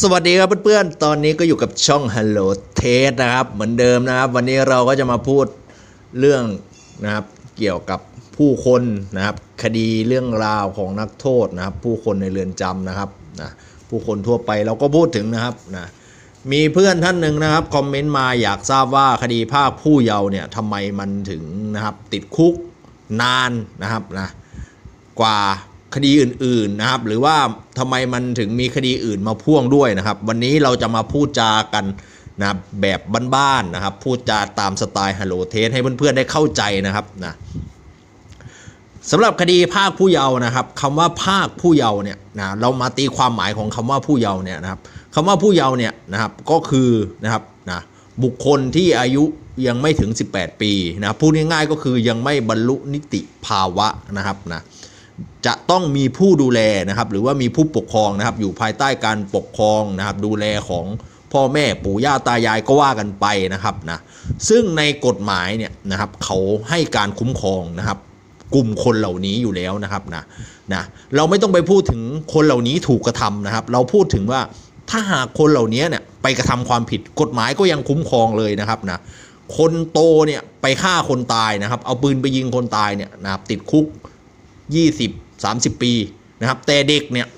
สวัสดีครับเพื่อนๆ ตอนนี้ก็อยู่กับช่อง Hello t a s t นะครับ เหมือนเดิมนะครับ วันนี้เราก็จะมาพูดเรื่องนะครับเกี่ยวกับผู้คนนะครับ คดีเรื่องราวของนักโทษนะครับ ผู้คนในเรือนจำนะครับนะผู้คนทั่วไปเราก็พูดถึงนะครับนะมีเพื่อนท่านหนึ่งนะครับคอมเมนต์มาอยากทราบว่าคดีภาคผู้เยาว์เนี่ยทำไมมันถึงนะครับติดคุกนานนะครับนะกว่า คดีอื่นๆนะครับ หรือว่าทำไมมันถึงมีคดีอื่นมาพ่วงด้วยนะครับ วันนี้เราจะมาพูดจากันนะครับแบบบ้านๆนะครับ พูดจาตามสไตล์ฮัลโหลเทสให้เพื่อนๆได้เข้าใจนะครับนะสำหรับคดีภาคผู้เยาว์นะครับคำว่าภาคผู้เยาว์เนี่ยนะเรามาตีความหมายของคำว่าผู้เยาว์เนี่ยนะครับคำว่าผู้เยาว์เนี่ยนะครับก็คือนะครับนะบุคคลที่อายุยังไม่ถึง 18 ปีนะพูดง่ายๆก็คือยังไม่บรรลุนิติภาวะนะครับนะ จะต้องมีผู้ดูแลนะครับหรือว่ามีผู้ปกครองนะครับอยู่ภายใต้การปกครองนะครับดูแลของพ่อแม่ปู่ย่าตายายก็ว่ากันไปนะครับนะซึ่งในกฎหมายเนี่ยนะครับเขาให้การคุ้มครองนะครับกลุ่มคนเหล่านี้อยู่แล้วนะครับนะนะเราไม่ต้องไปพูดถึงคนเหล่านี้ถูกกระทำนะครับ เราพูดถึงว่าถ้าหากคนเหล่านี้เนี่ยไปกระทำความผิดกฎหมายก็ยังคุ้มครองเลยนะครับนะคนโตเนี่ยไปฆ่าคนตายนะครับ เอาปืนไปยิงคนตายเนี่ยนะครับติดคุก 20 30 ปีนะครับแต่เด็กเนี่ย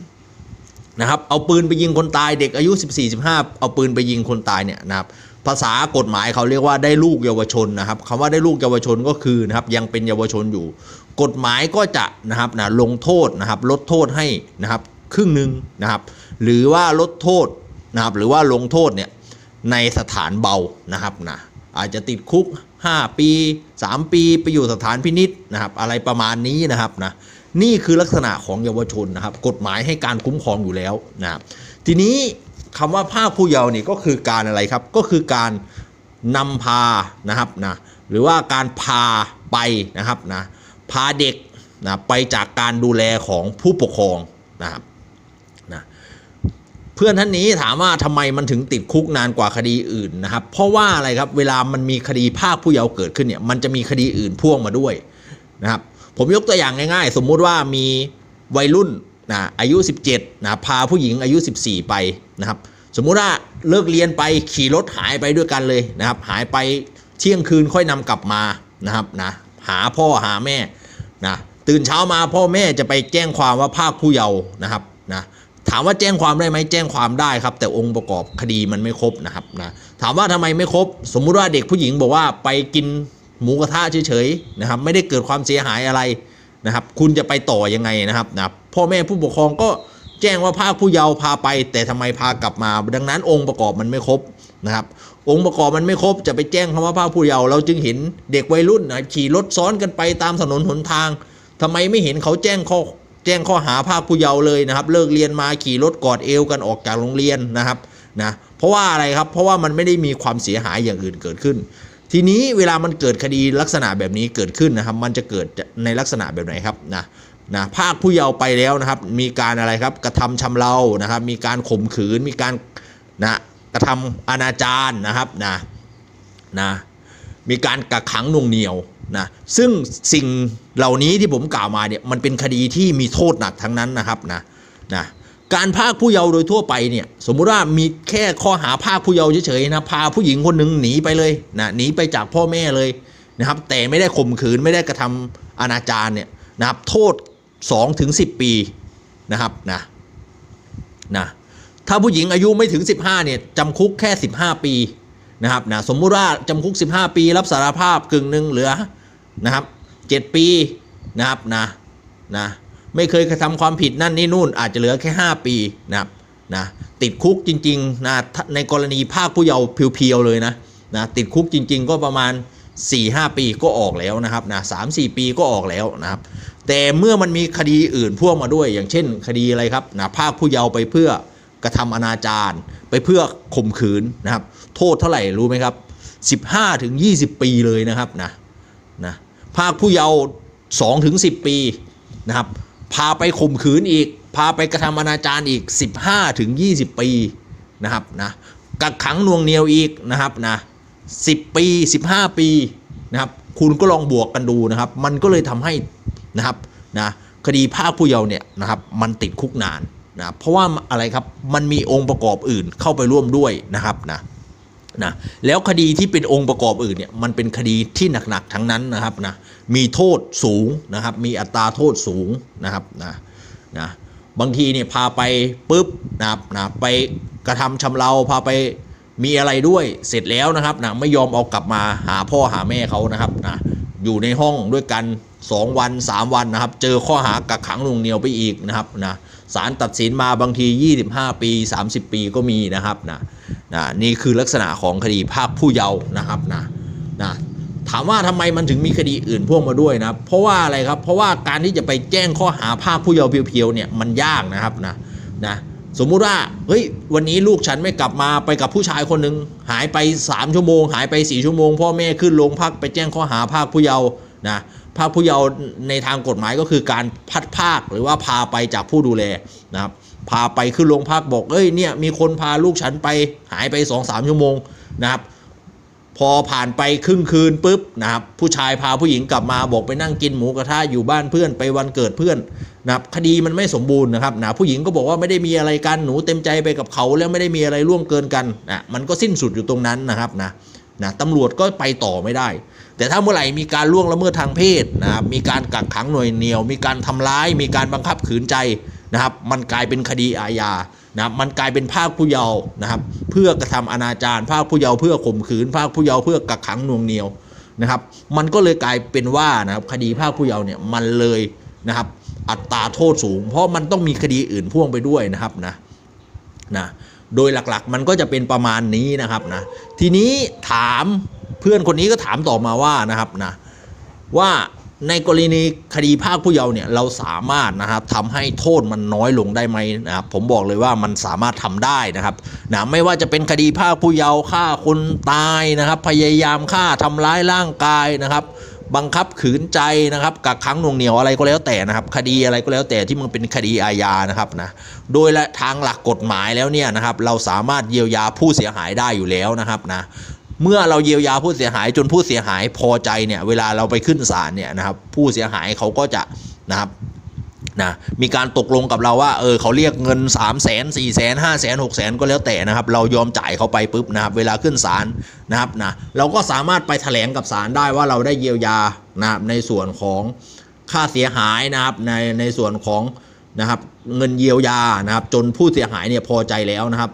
นะครับเอาปืนไปยิงคนตายเด็กอายุ 14 15 เอาปืนไปยิงคนตายเนี่ยนะครับภาษากฎหมายเขาเรียกว่าได้ลูกเยาวชนนะครับคำว่าได้ลูกเยาวชนก็คือนะครับยังเป็นเยาวชนอยู่ กฎหมายก็จะนะครับนะลงโทษนะครับลดโทษให้นะครับครึ่งหนึ่งนะครับหรือว่าลดโทษนะครับหรือว่าลงโทษเนี่ยในสถานเบานะครับนะอาจจะติดคุก 5 ปี 3 ปีไปอยู่สถานพินิษนะครับอะไรประมาณนี้นะครับนะนี่คือลักษณะของเยาวชนนะครับ กฎหมายให้การคุ้มครองอยู่แล้วนะครับทีนี้คำว่าภาคผู้เยาว์นี่ก็คือการอะไรครับ ก็คือการนำพานะครับนะหรือว่าการพาไปนะครับนะพาเด็กนะไปจากการดูแลของผู้ปกครองนะครับ เพื่อนท่านนี้ถามว่าทำไมมันถึงติดคุกนานกว่าคดีอื่นนะครับ เพราะว่าอะไรครับเวลามันมีคดีภาคผู้เยาว์เกิดขึ้นเนี่ยมันจะมีคดีอื่นพ่วงมาด้วยนะครับ ผมยกตัวอย่างง่าย ๆ สมมุติว่ามีวัยรุ่นนะอายุ 17นะพาผู้หญิงอายุ 14 ไปนะครับ สมมุติว่าเลิกเรียนไปขี่รถหายไปด้วยกันเลยนะครับ หายไปเที่ยงคืนค่อยนำกลับมานะครับนะหาพ่อหาแม่นะตื่นเช้ามาพ่อแม่จะไปแจ้งความว่าภาคผู้เยาว์นะครับนะ ถามว่าแจ้งความได้ไหมแจ้งความได้ครับ แต่องค์ประกอบคดีมันไม่ครบนะครับนะถามว่าทำไมไม่ครบ สมมุติว่าเด็กผู้หญิงบอกว่าไปกินหมูกระทะเฉยๆนะครับ ไม่ได้เกิดความเสียหายอะไรนะครับ คุณจะไปต่อยังไงนะครับนะพ่อแม่ผู้ปกครองก็แจ้งว่าภาคผู้เยาว์พาไป แต่ทำไมพากลับมา ดังนั้นองค์ประกอบมันไม่ครบนะครับ องค์ประกอบมันไม่ครบจะไปแจ้งคำว่าภาคผู้เยาว์เราจึงเห็นเด็กวัยรุ่นนะขี่รถซ้อนกันไปตามถนนหนทางทำไมไม่เห็นเขาแจ้งข้อ แจ้งข้อหาภาคผู้เยาว์เลยนะครับ เลิกเรียนมาขี่รถกอดเอวกันออกจากโรงเรียนนะครับนะเพราะว่าอะไรครับเพราะว่ามันไม่ได้มีความเสียหายอย่างอื่นเกิดขึ้น ทีนี้เวลามันเกิดคดีลักษณะแบบนี้เกิดขึ้นนะครับ มันจะเกิดในลักษณะแบบไหนครับนะนะภาคผู้เยาว์ไปแล้วนะครับ มีการอะไรครับกระทำชำเรานะครับ มีการข่มขืนมีการนะกระทำอนาจารนะครับนะนะมีการกักขังน่วงเหนียว นะซึ่งสิ่งเหล่านี้ที่ผมกล่าวมาเนี่ยมันเป็นคดีที่มีโทษหนักทั้งนั้นนะครับนะนะการพากผู้เยาว์โดยทั่วไปเนี่ยสมมุติว่ามีแค่ข้อหาพากผู้เยาว์เฉยๆนะพาผู้หญิงคนหนึ่งหนีไปเลยนะหนีไปจากพ่อแม่เลยนะครับแต่ไม่ได้ข่มขืนไม่ได้กระทำอนาจารเนี่ยนะครับโทษ2ถึง10 ปีนะครับนะนะถ้าผู้หญิงอายุไม่ถึง 15เนี่ยจำคุกแค่ 15 ปีนะครับนะสมมุติว่าจำคุก 15 ปีรับสารภาพกึ่งหนึ่งเหลือ นะครับ7ปีนะครับนะนะไม่เคยกระทำความผิดนั่นนี่นู่นอาจจะเหลือแค่ 5 ปีนะครับนะติดคุกจริงๆนะในกรณีภาคผู้เยาว์เพียวๆเลยนะนะติดคุกจริง ๆ ก็ประมาณ 4-5 ปีก็ออกแล้วนะครับนะสามสี่ปีก็ออกแล้วนะครับ แต่เมื่อมันมีคดีอื่นพ่วงมาด้วย อย่างเช่นคดีอะไรครับนะภาคผู้เยาว์ไปเพื่อกระทำอนาจารไปเพื่อข่มขืนนะครับ โทษเท่าไหร่รู้ไหมครับ 15ถึง20 ปีเลยนะครับนะนะ ภาคผู้เยาว์2ถึง10ปีนะครับ พาไปข่มขืนอีก พาไปกระทำอนาจารอีก 15ถึง20 ปีนะครับนะกักขังนวงเหนียวอีกนะครับนะ10 ปี 15 ปีนะครับคุณก็ลองบวกกันดูนะครับ มันก็เลยทำให้นะครับนะคดีภาคผู้เยาว์เนี่ยนะครับมันติดคุกนานนะเพราะว่าอะไรครับมันมีองค์ประกอบอื่นเข้าไปร่วมด้วยนะครับนะ นะแล้วคดีที่เป็นองค์ประกอบอื่นเนี่ยมันเป็นคดีที่หนักๆทั้งนั้นนะครับนะมีโทษสูงนะครับ มีอัตราโทษสูงนะครับนะนะบางทีเนี่ยพาไปปุ๊บนะครับนะไปกระทำชำเราพาไปมีอะไรด้วยเสร็จแล้วนะครับนะไม่ยอมเอากลับมาหาพ่อหาแม่เขานะครับนะอยู่ในห้องด้วยกัน 2 วัน 3 วันนะครับ เจอข้อหากักขังหน่วงเหนียวไปอีกนะครับนะ ศาลตัดสินมาบางที 25 ปี 30 ปีก็มีนะครับนะนะนี่คือลักษณะของคดีภาคผู้เยาว์นะครับนะนะถามว่าทำไมมันถึงมีคดีอื่นพ่วงมาด้วยนะเพราะว่าอะไรครับเพราะว่าการที่จะไปแจ้งข้อหาภาคผู้เยาว์เพียวๆเนี่ยมันยากนะครับนะนะสมมุติว่าเฮ้ยวันนี้ลูกฉันไม่กลับมาไปกับผู้ชายคนหนึ่งหายไป 3 ชั่วโมง หายไป 4 ชั่วโมง พ่อแม่ขึ้นโรงพักไปแจ้งข้อหาภาคผู้เยาว์นะ ภาผู้เยาว์ในทางกฎหมายก็คือการพัดภาคหรือว่าพาไปจากผู้ดูแลนะครับพาไปขึ้นโรงพักบอกเอ้ยเนี่ยมีคนพาลูกฉันไปหายไป2อสามชั่วโมงนะครับ พอผ่านไปครึ่งคืนปุ๊บนะครับผู้ชายพาผู้หญิงกลับมาบอกไปนั่งกินหมูกระทะอยู่บ้านเพื่อนไปวันเกิดเพื่อนนะครับคดีมันไม่สมบูรณ์นะครับนะผู้หญิงก็บอกว่าไม่ได้มีอะไรกันหนูเต็มใจไปกับเขาแล้วไม่ได้มีอะไรร่วมเกินกันนะมันก็สิ้นสุดอยู่ตรงนั้นนะครับนะ นะตำรวจก็ไปต่อไม่ได้ แต่ถ้าเมื่อไหร่มีการล่วงละเมิดทางเพศนะครับมีการกักขังหน่วยเหนียว มีการทำร้าย มีการบังคับขืนใจนะครับ มันกลายเป็นคดีอาญานะครับมันกลายเป็นภาคผู้เยาว์นะครับ เพื่อกระทำอนาจารภาคผู้เยาว์เพื่อข่มขืน ภาคผู้เยาว์เพื่อกักขังหน่วงเหนียวนะครับ มันก็เลยกลายเป็นว่านะครับคดีภาคผู้เยาว์เนี่ยมันเลยนะครับอัตราโทษสูง เพราะมันต้องมีคดีอื่นพ่วงไปด้วยนะครับนะนะ โดยหลักๆ มันก็จะเป็นประมาณนี้นะครับนะ ทีนี้ถามเพื่อนคนนี้ก็ถามต่อมาว่านะครับนะว่าในกรณีคดีภาคผู้เยาว์เนี่ยเราสามารถนะครับทำให้โทษมันน้อยลงได้ไหมนะครับผมบอกเลยว่ามันสามารถทำได้นะครับนะไม่ว่าจะเป็นคดีภาคผู้เยาว์ฆ่าคนตายนะครับ พยายามฆ่าทำร้ายร่างกายนะครับ บังคับขืนใจนะครับกักขังหน่วงเหนียวอะไรก็แล้วแต่นะครับ คดีอะไรก็แล้วแต่ที่มันเป็นคดีอาญานะครับนะโดยละทางหลักกฎหมายแล้วเนี่ยนะครับ เราสามารถเยียวยาผู้เสียหายได้อยู่แล้วนะครับนะเมื่อเราเยียวยาผู้เสียหายจนผู้เสียหายพอใจเนี่ยเวลาเราไปขึ้นศาลเนี่ยนะครับ ผู้เสียหายเขาก็จะนะครับ นะมีการตกลงกับเราว่าเออเขาเรียกเงิน 3 0 0 0 0 0 4 0 0 0 0 5 0 0 0 0 6 0 0 0 ก็แล้วแต่นะครับ เรายอมจ่ายเขาไปปุ๊บนะครับ เวลาขึ้นศาลนะครับนะเราก็สามารถไปแถลงกับศาลได้ว่าเราได้เยียวยานะครับในส่วนของค่าเสียหายนะครับในในส่วนของนะครับเงินเยียวยานะครับจนผู้เสียหายเนี่ยพอใจแล้วนะครับ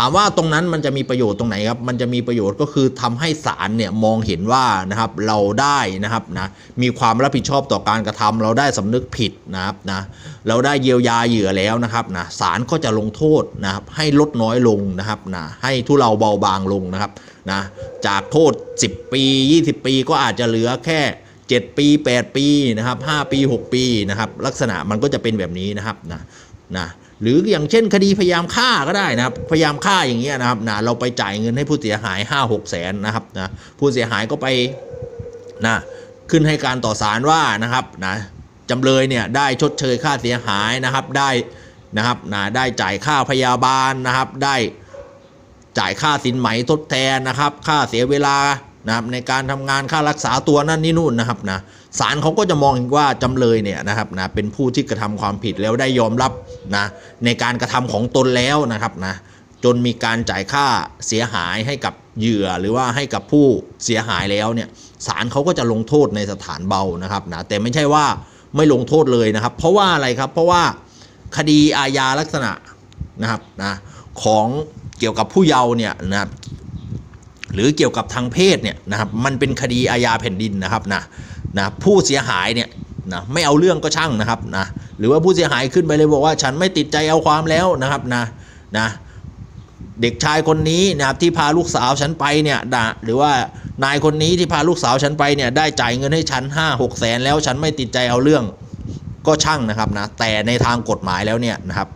ถามว่าตรงนั้นมันจะมีประโยชน์ตรงไหนครับ มันจะมีประโยชน์ก็คือทำให้ศาลเนี่ยมองเห็นว่านะครับเราได้นะครับนะมีความรับผิดชอบต่อการกระทำเราได้สำนึกผิดนะครับนะเราได้เยียวยาเหยื่อแล้วนะครับนะศาลก็จะลงโทษนะครับให้ลดน้อยลงนะครับนะให้ทุเราเบาบางลงนะครับนะจากโทษ 10 ปี 20 ปีก็อาจจะเหลือแค่ 7 ปี 8 ปีนะครับ5ปี 6 ปีนะครับลักษณะมันก็จะเป็นแบบนี้นะครับนะนะ หรืออย่างเช่นคดีพยายามฆ่าก็ได้นะครับ พยายามฆ่าอย่างเงี้ยนะครับนะเราไปจ่ายเงินให้ผู้เสียหาย 5 6 แสนนะครับนะผู้เสียหายก็ไปนะขึ้นให้การต่อศาลว่านะครับนะจำเลยเนี่ยได้ชดเชยค่าเสียหายนะครับได้นะครับนะได้จ่ายค่าพยาบาลนะครับ ได้จ่ายค่าสินไหมทดแทนนะครับ ค่าเสียเวลานะครับในการทำงานค่ารักษาตัวนั่นนี่นู่นนะครับนะศาลเขาก็จะมองเห็นว่าจำเลยเนี่ยนะครับนะเป็นผู้ที่กระทำความผิดแล้วได้ยอมรับนะในการกระทำของตนแล้วนะครับนะจนมีการจ่ายค่าเสียหายให้กับเหยื่อหรือว่าให้กับผู้เสียหายแล้วเนี่ยศาลเขาก็จะลงโทษในสถานเบานะครับนะแต่ไม่ใช่ว่าไม่ลงโทษเลยนะครับ เพราะว่าอะไรครับ เพราะว่าคดีอาญาลักษณะนะครับนะของเกี่ยวกับผู้เยาว์เนี่ยนะครับ หรือเกี่ยวกับทางเพศเนี่ยนะครับมันเป็นคดีอาญาแผ่นดินนะครับนะนะผู้เสียหายเนี่ยนะไม่เอาเรื่องก็ช่างนะครับนะหรือว่าผู้เสียหายขึ้นไปเลยบอกว่าฉันไม่ติดใจเอาความแล้วนะครับนะนะเด็กชายคนนี้นะครับที่พาลูกสาวฉันไปเนี่ยนะหรือว่านายคนนี้ที่พาลูกสาวฉันไปเนี่ยได้จ่ายเงินให้ฉันห้าหกแสนแล้วฉันไม่ติดใจเอาเรื่องก็ช่างนะครับนะแต่ในทางกฎหมายแล้วเนี่ยนะครับ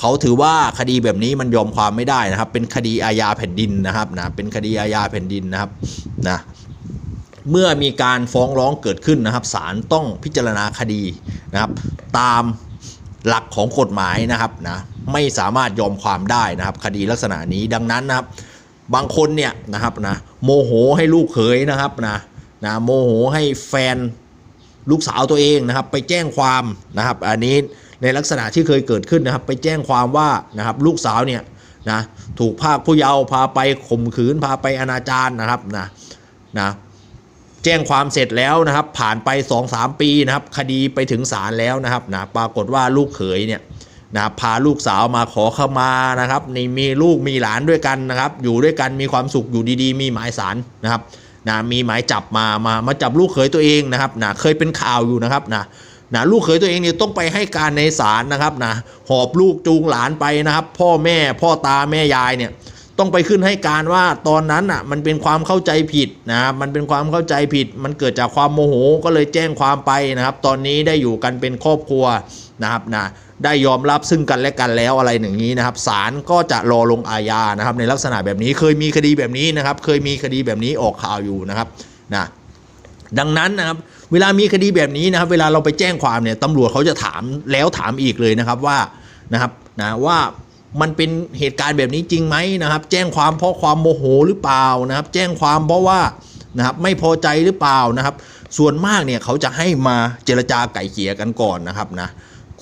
เขาถือว่าคดีแบบนี้มันยอมความไม่ได้นะครับ เป็นคดีอาญาแผ่นดินนะครับนะเป็นคดีอาญาแผ่นดินนะครับนะเมื่อมีการฟ้องร้องเกิดขึ้นนะครับศาลต้องพิจารณาคดีนะครับ ตามหลักของกฎหมายนะครับนะไม่สามารถยอมความได้นะครับ คดีลักษณะนี้ดังนั้นนะครับ บางคนเนี่ยนะครับนะโมโหให้ลูกเขยนะครับนะนะโมโหให้แฟนลูกสาวตัวเองนะครับ ไปแจ้งความนะครับ อันนี้ ในลักษณะที่เคยเกิดขึ้นนะครับ ไปแจ้งความว่านะครับลูกสาวเนี่ยนะถูกภาคผู้เยาว์พาไปข่มขืนพาไปอนาจารนะครับนะนะแจ้งความเสร็จแล้วนะครับ ผ่านไป 2-3 ปีนะครับ คดีไปถึงศาลแล้วนะครับนะปรากฏว่าลูกเขยเนี่ยนะพาลูกสาวมาขอเข้ามานะครับนี่มีลูกมีหลานด้วยกันนะครับ อยู่ด้วยกันมีความสุขอยู่ดีๆ มีหมายสารนะครับนะมีหมายจับมามามาจับลูกเขยตัวเองนะครับนะเคยเป็นข่าวอยู่นะครับนะ นะลูกเขยตัวเองเนี่ยต้องไปให้การในศาลนะครับนะหอบลูกจูงหลานไปนะครับ พ่อแม่พ่อตาแม่ยายเนี่ยต้องไปขึ้นให้การว่าตอนนั้นอะมันเป็นความเข้าใจผิดนะครับมันเป็นความเข้าใจผิด มันเกิดจากความโมโหก็เลยแจ้งความไปนะครับ ตอนนี้ได้อยู่กันเป็นครอบครัวนะครับนะได้ยอมรับซึ่งกันและกันแล้วอะไรอย่างนี้นะครับศาลก็จะรอลงอาญานะครับ ในลักษณะแบบนี้เคยมีคดีแบบนี้นะครับ เคยมีคดีแบบนี้ออกข่าวอยู่นะครับนะ ดังนั้นนะครับเวลามีคดีแบบนี้นะครับ เวลาเราไปแจ้งความเนี่ยตำรวจเขาจะถามแล้วถามอีกเลยนะครับว่านะครับนะว่ามันเป็นเหตุการณ์แบบนี้จริงไหมนะครับ แจ้งความเพราะความโมโหหรือเปล่านะครับ แจ้งความเพราะว่านะครับไม่พอใจหรือเปล่านะครับ ส่วนมากเนี่ยเขาจะให้มาเจรจาไก่เกลี่ยกันก่อนนะครับนะ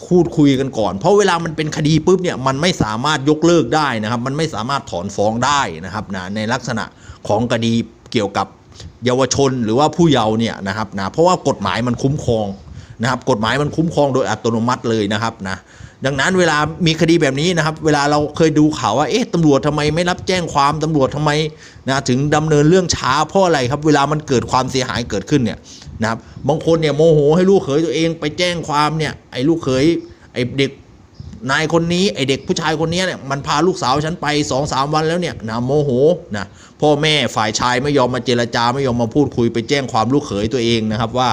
พูดคุยกันก่อน เพราะเวลามันเป็นคดีปุ๊บเนี่ยมันไม่สามารถยกเลิกได้นะครับ มันไม่สามารถถอนฟ้องได้นะครับนะในลักษณะของคดีเกี่ยวกับ เยาวชนหรือว่าผู้เยาว์เนี่ยนะครับนะเพราะว่ากฎหมายมันคุ้มครองนะครับกฎหมายมันคุ้มครองโดยอัตโนมัติเลยนะครับนะดังนั้นเวลามีคดีแบบนี้นะครับ เวลาเราเคยดูข่าวว่าเอ๊ะตำรวจทำไมไม่รับแจ้งความตำรวจทำไมนะถึงดำเนินเรื่องช้าเพราะอะไรครับ เวลามันเกิดความเสียหายเกิดขึ้นเนี่ยนะครับบางคนเนี่ยโมโหให้ลูกเขยตัวเองไปแจ้งความเนี่ยไอ้ลูกเขยไอ้เด็กนายคนนี้ไอเด็กผู้ชายคนนี้เนี่ยมันพาลูกสาวฉันไป2อสาวันแล้วเนี่ยนะโมโหนะ พ่อแม่ฝ่ายชายไม่ยอมมาเจรจาไม่ยอมมาพูดคุยไปแจ้งความลูกเขยตัวเองนะครับว่า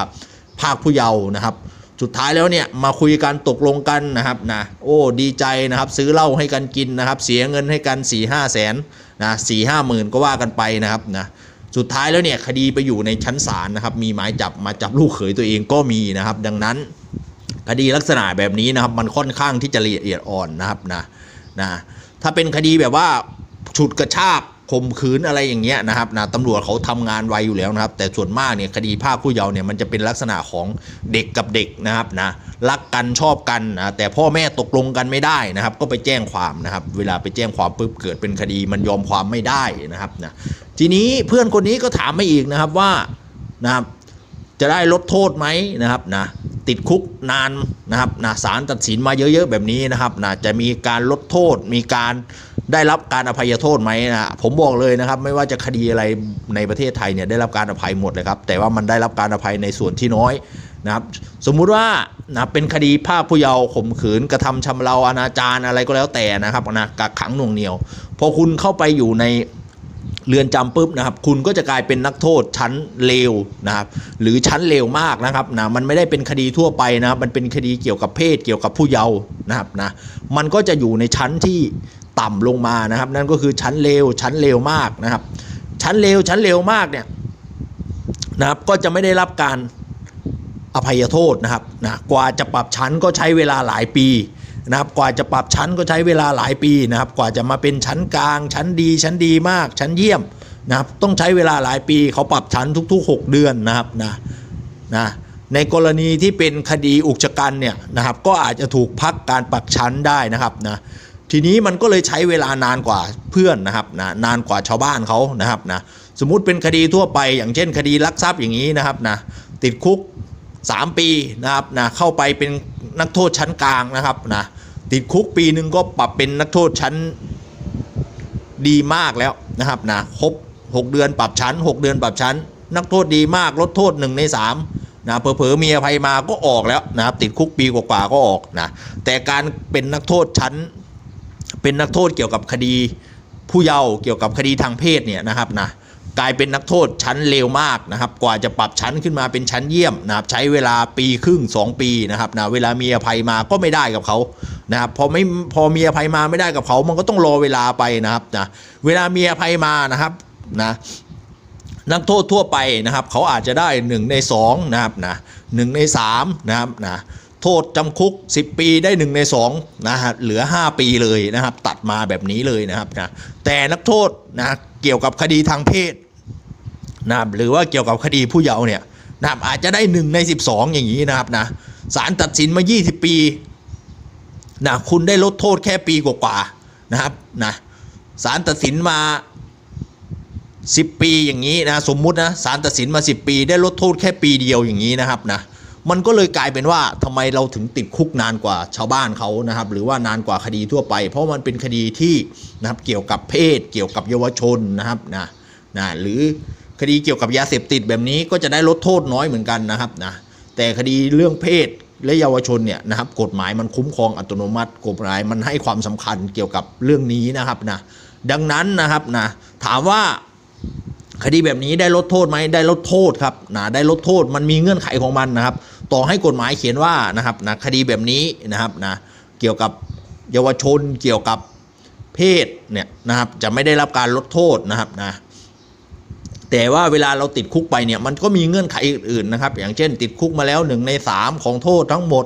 ภาคผู้เยาว์นะครับ สุดท้ายแล้วเนี่ยมาคุยกันตกลงกันนะครับนะโอ้ดีใจนะครับซื้อเหล้าให้กันกินนะครับ เสียเงินให้กัน4ี่ห้าแสนนะสี่ห้าหมื่นก็ว่ากันไปนะครับนะสุดท้ายแล้วเนี่ยคดีไปอยู่ในชั้นศาลนะครับมีหมายจับมาจับลูกเขยตัวเองก็มีนะครับ ดังนั้นคดีลักษณะแบบนี้นะครับมันค่อนข้างที่จะละเอียดอ่อนนะครับนะนะถ้าเป็นคดีแบบว่าฉุดกระชาก ข่มขืนอะไรอย่างเงี้ยนะครับนะตำรวจเขาทำงานไวอยู่แล้วนะครับ แต่ส่วนมากเนี่ยคดีภาคผู้เยาว์เนี่ยมันจะเป็นลักษณะของเด็กกับเด็กนะครับนะรักกันชอบกันนะแต่พ่อแม่ตกลงกันไม่ได้นะครับ ก็ไปแจ้งความนะครับ เวลาไปแจ้งความปุ๊บเกิดเป็นคดีมันยอมความไม่ได้นะครับนะทีนี้เพื่อนคนนี้ก็ถามมาอีกนะครับว่านะครับจะได้ลดโทษไหมนะครับนะติดคุกนานนะครับนะศาลตัดสินมาเยอะๆแบบนี้นะครับนะจะมีการลดโทษมีการ ได้รับการอภัยโทษไหมนะผมบอกเลยนะครับ ไม่ว่าจะคดีอะไรในประเทศไทยเนี่ยได้รับการอภัยหมดเลยครับ แต่ว่ามันได้รับการอภัยในส่วนที่น้อยนะครับ สมมุติว่านะเป็นคดีภาคผู้เยาว์ข่มขืนกระทำชำเราอนาจารอะไรก็แล้วแต่นะครับนะกักขังหน่วงเหนียว พอคุณเข้าไปอยู่ในเรือนจำปุ๊บนะครับ คุณก็จะกลายเป็นนักโทษชั้นเลวนะครับ หรือชั้นเลวมากนะครับนะมันไม่ได้เป็นคดีทั่วไปนะครับ มันเป็นคดีเกี่ยวกับเพศเกี่ยวกับผู้เยาว์นะครับนะมันก็จะอยู่ในชั้นที่ ต่ำลงมานะครับ นั่นก็คือชั้นเลวชั้นเลวมากนะครับ ชั้นเลวชั้นเลวมากเนี่ยนะครับก็จะไม่ได้รับการอภัยโทษนะครับนะกว่าจะปรับชั้นก็ใช้เวลาหลายปีนะครับกว่าจะปรับชั้นก็ใช้เวลาหลายปีนะครับ กว่าจะมาเป็นชั้นกลาง ชั้นดีชั้นดีมาก ชั้นเยี่ยมนะครับต้องใช้เวลาหลายปีเขาปรับชั้นทุก ๆ 6 เดือนนะครับนะนะในกรณีที่เป็นคดีอุกชะกันเนี่ยนะครับก็อาจจะถูกพักการปรับชั้นได้นะครับนะ ทีนี้มันก็เลยใช้เวลานานกว่าเพื่อนนะครับนะนานกว่าชาวบ้านเขานะครับนะสมมุติเป็นคดีทั่วไปอย่างเช่นคดีลักทรัพย์อย่างนี้นะครับนะติดคุก 3 ปีนะครับนะเข้าไปเป็นนักโทษชั้นกลางนะครับนะติดคุกปีหนึ่งก็ปรับเป็นนักโทษชั้นดีมากแล้วนะครับนะครบ6 เดือนปรับชั้น 6 เดือนปรับชั้น นักโทษดีมากลดโทษ 1 ใน 3นะเผลอๆมีอภัยมาก็ออกแล้วนะครับติดคุกปีกว่าๆก็ออกนะแต่การเป็นนักโทษชั้น เป็นนักโทษเกี่ยวกับคดีผู้เยาว์เกี่ยวกับคดีทางเพศเนี่ยนะครับนะกลายเป็นนักโทษชั้นเลวมากนะครับ กว่าจะปรับชั้นขึ้นมาเป็นชั้นเยี่ยมนะครับ ใช้เวลาปีครึ่ง 2 ปีนะครับนะเวลามีอภัยมาก็ไม่ได้กับเขานะครับพอไม่พอมีอภัยมาไม่ได้กับเขา มันก็ต้องรอเวลาไปนะครับนะเวลามีอภัยมานะครับนะนักโทษทั่วไปนะครับ เขาอาจจะได้ 1 ใน2นะครับนะหนึ่งใน3นะครับนะ โทษจำคุก 10 ปีได้1ใน2นะฮะเหลือ 5 ปีเลยนะครับ ตัดมาแบบนี้เลยนะครับนะแต่นักโทษนะเกี่ยวกับคดีทางเพศนะรหรือว่าเกี่ยวกับคดีผู้เยาว์เนี่ยนะอาจจะได้1ใน 12 อย่างนี้นะครับนะศาลตัดสินมา 20 ปีนะคุณได้ลดโทษแค่ปีกว่าๆนะครับนะศาลตัดสินมา 10 ปีอย่างนี้นะสมมุตินะศาลตัดสินมา 10 ปี ได้ลดโทษแค่ปีเดียวอย่างนี้นะครับนะ มันก็เลยกลายเป็นว่าทำไมเราถึงติดคุกนานกว่าชาวบ้านเขานะครับ หรือว่านานกว่าคดีทั่วไป เพราะมันเป็นคดีที่นะครับเกี่ยวกับเพศ เกี่ยวกับเยาวชนนะครับนะนะหรือคดีเกี่ยวกับยาเสพติดแบบนี้ก็จะได้ลดโทษน้อยเหมือนกันนะครับนะแต่คดีเรื่องเพศและเยาวชนเนี่ยนะครับกฎหมายมันคุ้มครองอัตโนมัติกฎหมายมันให้ความสำคัญเกี่ยวกับเรื่องนี้นะครับนะดังนั้นนะครับนะถามว่า คดีแบบนี้ได้ลดโทษไหมได้ลดโทษครับนะได้ลดโทษมันมีเงื่อนไขของมันนะครับ ต่อให้กฎหมายเขียนว่านะครับนะคดีแบบนี้นะครับนะเกี่ยวกับเยาวชนเกี่ยวกับเพศเนี่ยนะครับจะไม่ได้รับการลดโทษนะครับนะแต่ว่าเวลาเราติดคุกไปเนี่ยมันก็มีเงื่อนไขอื่นๆนะครับ อย่างเช่น ติดคุกมาแล้วหนึ่งในสามของโทษทั้งหมด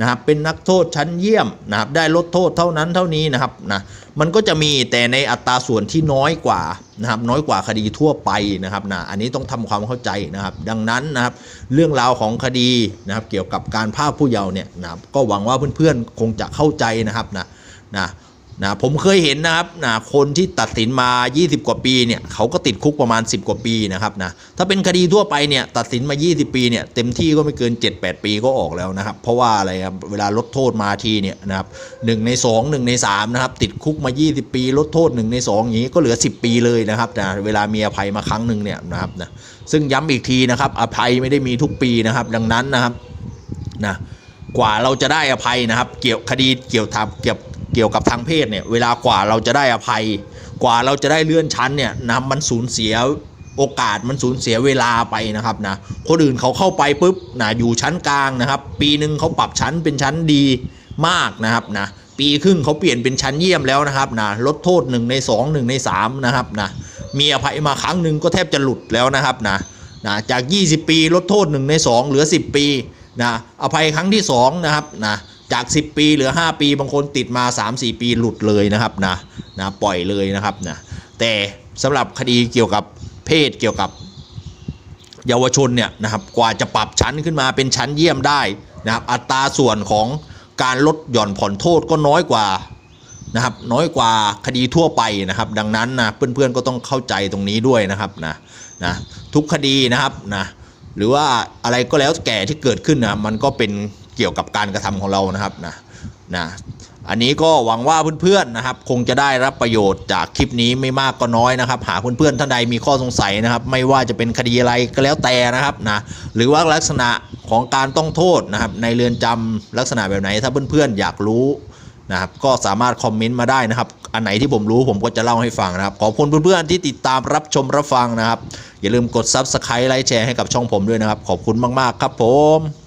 นะครับเป็นนักโทษชั้นเยี่ยมนะครับได้ลดโทษเท่านั้นเท่านี้นะครับนะมันก็จะมีแต่ในอัตราส่วนที่น้อยกว่านะครับน้อยกว่าคดีทั่วไปนะครับนะอันนี้ต้องทำความเข้าใจนะครับ ดังนั้นนะครับเรื่องราวของคดีนะครับเกี่ยวกับการพาผู้เยาว์เนี่ยนะครับก็หวังว่าเพื่อนๆคงจะเข้าใจนะครับนะนะ นะผมเคยเห็นนะครับนะคนที่ตัดสินมา 20 กว่าปีเนี่ยเขาก็ติดคุกประมาณ 10 กว่าปีนะครับนะถ้าเป็นคดีทั่วไปเนี่ยตัดสินมา 20 ปีเนี่ยเต็มที่ก็ไม่เกิน 7-8 ปีก็ออกแล้วนะครับ เพราะว่าอะไรครับเวลาลดโทษมาทีเนี่ยนะครับหใน 2 1 ใน3นะครับติดคุกมา 20 ปี ลดโทษ 1 ใน 2 อย่างนี้ก็เหลือ 10 ปีเลยนะครับนะเวลามีอภัยมาครั้งหนึ่งเนี่ยนะครับนะซึ่งย้ำอีกทีนะครับอภัยไม่ได้มีทุกปีนะครับดังนั้นนะครับนะกว่าเราจะได้อภัยนะครับ เกี่ยวคดีเกี่ยวทำเกี่ยว เกี่ยวกับทางเพศเนี่ยเวลากว่าเราจะได้อภัย กว่าเราจะได้เลื่อนชั้นเนี่ยนะมันสูญเสียโอกาสมันสูญเสียเวลาไปนะครับนะคนอื่นเขาเข้าไปปุ๊บนะอยู่ชั้นกลางนะครับ ปีหนึ่งเขาปรับชั้นเป็นชั้นดีมากนะครับนะปีครึ่งเขาเปลี่ยนเป็นชั้นเยี่ยมแล้วนะครับนะลดโทษ1ใน2 1ใน3นะครับนะมีอภัยมาครั้งหนึ่งก็แทบจะหลุดแล้วนะครับนะนะจาก 20 ปีลดโทษ1ใน2 เหลือ 10 ปีนะอภัยครั้งที่2นะครับนะ จาก 10 ปีเหลือ 5 ปีบางคนติดมา 3-4 ปีหลุดเลยนะครับนะนะปล่อยเลยนะครับนะแต่สำหรับคดีเกี่ยวกับเพศเกี่ยวกับเยาวชนเนี่ยนะครับกว่าจะปรับชั้นขึ้นมาเป็นชั้นเยี่ยมได้นะครับอัตราส่วนของการลดหย่อนผ่อนโทษก็น้อยกว่านะครับน้อยกว่าคดีทั่วไปนะครับ ดังนั้นนะเพื่อนๆก็ต้องเข้าใจตรงนี้ด้วยนะครับนะนะทุกคดีนะครับนะหรือว่าอะไรก็แล้วแก่ที่เกิดขึ้นนะมันก็เป็น เกี่ยวกับการกระทำของเรานะครับนะนะอันนี้ก็หวังว่าเพื่อนๆนะครับ คงจะได้รับประโยชน์จากคลิปนี้ไม่มากก็น้อยนะครับ หาเพื่อนๆท่านใดมีข้อสงสัยนะครับ ไม่ว่าจะเป็นคดีอะไรก็แล้วแต่นะครับนะหรือว่าลักษณะของการต้องโทษนะครับ ในเรือนจำลักษณะแบบไหนถ้าเพื่อนๆอยากรู้นะครับก็สามารถคอมเมนต์มาได้นะครับ อันไหนที่ผมรู้ผมก็จะเล่าให้ฟังนะครับ ขอบคุณเพื่อนๆที่ติดตามรับชมรับฟังนะครับ อย่าลืมกด Subscribe ไลค์แชร์ให้กับช่องผมด้วยนะครับ ขอบคุณมากๆครับผม